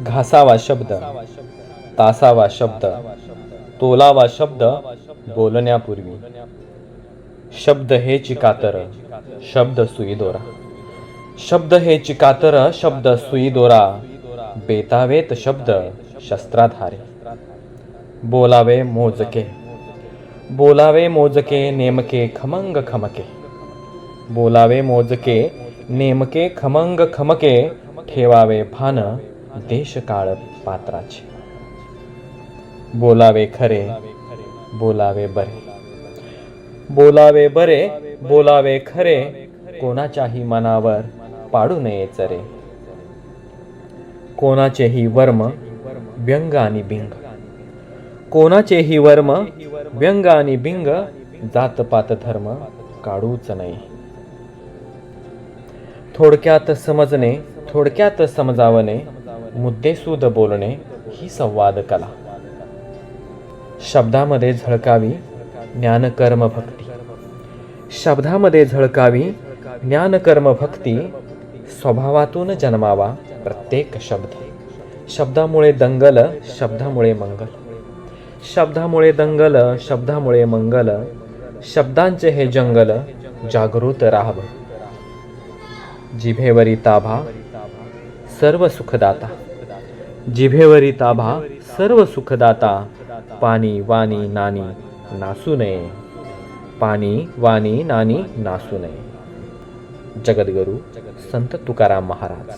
घासावा शब्द तासावा शब्द तोलावा शब्द बोलण्यापूर्वी. शब्द हे चिकातर शब्द सुई दोरा. शब्द हे चिकातर शब्द सुई दोरा. बेतावेत शब्द शस्त्राधारे. बोलावे मोजके. बोलावे मोजके नेमके खमंग खमके. बोलावे मोजके नेमके खमंग खमके ठेवावे भान. देशकाळ पात्राचे. बोलावे खरे बोलावे बरे. बोलावे बरे बोलावे खरे कोणाच्याही मनावर पाडू नये चरे. कोणाचेही वर्म व्यंग आणि बिंग कोणाचेही वर्म व्यंग आणि बिंग जातपात धर्म काढूच नाही थोडक्यात समजणे थोडक्यात समजावणे मुद्देसूद बोलणे ही संवाद कला शब्दामध्ये झळकावी ज्ञानकर्म भक्ती शब्दामध्ये झळकावी ज्ञानकर्म भक्ती स्वभावातून जन्मावा प्रत्येक शब्द. शब्दामुळे दंगल शब्दामुळे मंगल. शब्दामुळे दंगल शब्दामुळे मंगल. शब्दांचे हे जंगल जागृत राहावं. जिभेवरी ताभा सर्व सुखदाता। जिभेवरी ताभा सर्व सुखदाता। पाणी वाणी नानी नासू नये। पाणी वाणी नानी नासू नये। जगद्गुरु संत तुकाराम महाराज।